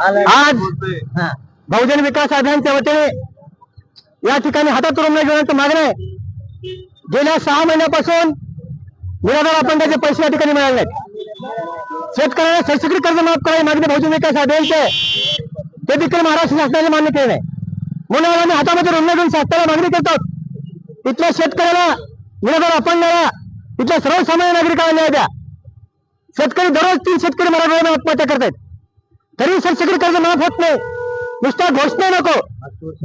आज बहुजन विकास अभियानच्या वतीने या ठिकाणी हातात रुग्ण घेण्याचं मागणं आहे. गेल्या सहा महिन्यापासून निराधार आपण त्याचे पैसे या ठिकाणी मिळाले नाहीत. शेतकऱ्यांना सरसकट कर्ज माफ करावी मागणी बहुजन विकास अभियानचे ते देखील महाराष्ट्र शासनाने मान्य केले नाही. म्हणून आम्ही हातामध्ये रुग्ण घेऊन शासनाला मागणी करतो. इथल्या शेतकऱ्याला निराधार अपंगाला इथल्या सर्वसामान्य नागरिकांना न्याय द्या. शेतकरी दररोज तीन शेतकरी मराठवाड्यात आत्महत्या करतायत. तरी सरसकट कर्ज माफ होत नाही. नुसता घोषणा नको.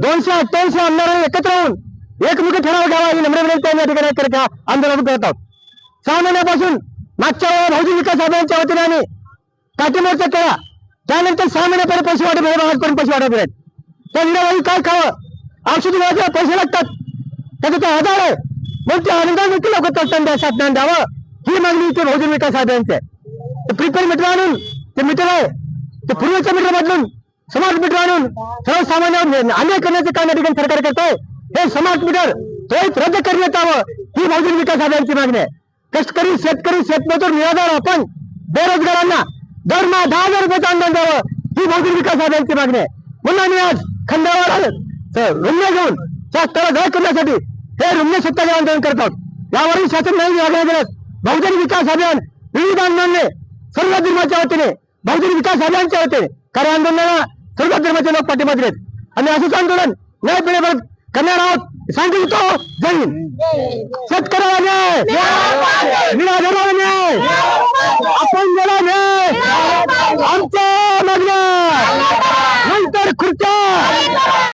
दोनशे अठ्ठ्याऐंशी आमदारांनी एकत्र होऊन एकमुखी ठराव घ्यावा ही नम्र विनंती या ठिकाणी करता आंदोलन करत आहोत. सहा महिन्यापासून मागच्या वेळेला बहुजन विकास अभियानच्या वतीने आम्ही काठीमोर्चा केला. त्यानंतर सहा महिन्यापर्यंत पैसे वाटप होऊन करून पैसे वाटप आहेत त्या निराबाई काय खावं? औषध गोळ्याचे पैसे लागतात. त्याचा तो आधार आहे. मग ते अनुदान देखील लोक तत्काळ द्या शासनाने द्यावं. ही मागणी इथे बहुजन विकास अभियानची आहे. प्रिपेअर मीटर आणून ते मीटर आहे. ते पूर्वीचं मीटर बदलून स्मार्ट मीटर आणून सर्वसामान्य अन्याय करण्याचे काम या ठिकाणी सरकार करत आहे हे स्मार्ट मीटर त्वरित रद्द करण्यात यावं ही बहुजन विकास आघाडीची मागणी आहे. कष्टकरी शेतकरी शेतमजूर निराधार आपण बेरोजगारांना दरमहा दहा हजार रुपयाचं अनुदान द्यावं ही बहुजन विकास आघाडीची मागणी आहे. म्हणून आम्ही आज खंडावर रुग्ण घेऊन त्या शासनाला दया करण्यासाठी हे रुग्ण सत्याग्रह आंदोलन करतात यावरही शासन नाही लागल्या गेल्यास बहुजन विकास अभियान विविध आंदोलने सर्व धर्माच्या वतीने बहुजन विकास अभियानच्या होते कार्य आंदोलनाला सर्व धर्माचे लोक पाठिंबा दिलेत आणि असंच आंदोलन न्याय पिढीपर्यंत करणार आहोत. सांगितलं जय हिंद. शेतकऱ्याला न्याय. निराधाराला न्याय. अपंगाला न्याय. आमच्या मागण्या. नंतर खुर्च्या.